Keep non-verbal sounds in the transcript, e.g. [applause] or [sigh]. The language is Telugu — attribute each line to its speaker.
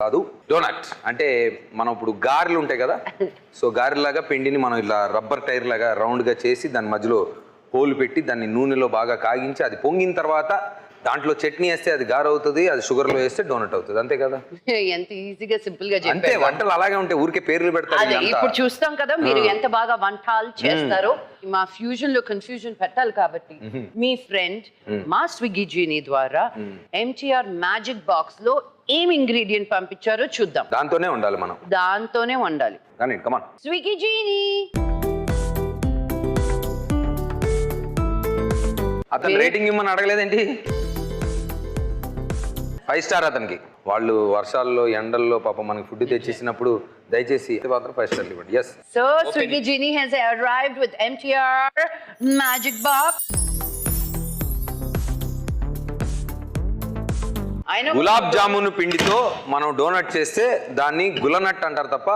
Speaker 1: కాదు డోనట్ అంటే మనం ఇప్పుడు గారెలు ఉంటాయి కదా సో గారెలాగా పిండిని మనం ఇలా రబ్బర్ టైర్ లాగా రౌండ్గా చేసి దాని మధ్యలో హోల్ పెట్టి దాన్ని నూనెలో బాగా కాగించి అది పొంగిన తర్వాత దాంట్లో చట్నీ వేస్తే అది గారె అవుతుంది అది షుగర్లో వేస్తే డోనట్ అవుతుంది. అంతే కదా? [laughs]
Speaker 2: ఎంత ఈజీగా సింపుల్గా
Speaker 1: అంతే
Speaker 2: చెప్పారు
Speaker 1: వంటలు అలాగే ఉంటాయి. ఊరికే పేర్లు పెడతారు.
Speaker 2: ఇప్పుడు చూస్తాం కదా మీరు ఎంత బాగా వంటలు చేస్తారో మా ఫ్యూజన్లో కన్ఫ్యూజన్ పెట్టాలి కాబట్టి మీ ఫ్రెండ్ మా స్విగ్గీ జీని ద్వారా ఎంటీఆర్ మ్యాజిక్ బాక్స్లో ఏం ఇంగ్రీడియంట్ పంపించారో చూద్దాం.
Speaker 1: దాంతోనే ఉండాలి మనం.
Speaker 2: దాంతోనే
Speaker 1: కమాన్
Speaker 2: స్విగ్గీ జీని
Speaker 1: అతను రేటింగ్ ఇమ్మని అడగలేదేంటి? ఫైవ్ స్టార్ అతనికి. వాళ్ళు వర్షాల్లో ఎండల్లో పాపం మనకి ఫుడ్ తెచ్చేసినప్పుడు దయచేసి మాత్రం ఫైవ్ స్టార్ ఇవ్వండి. Yes
Speaker 2: so Swiggy Genie has arrived with MTR magic box
Speaker 1: gulab jamun పిండితో మనం డోనట్ చేస్తే దాన్ని గులనట్ అంటారు తప్ప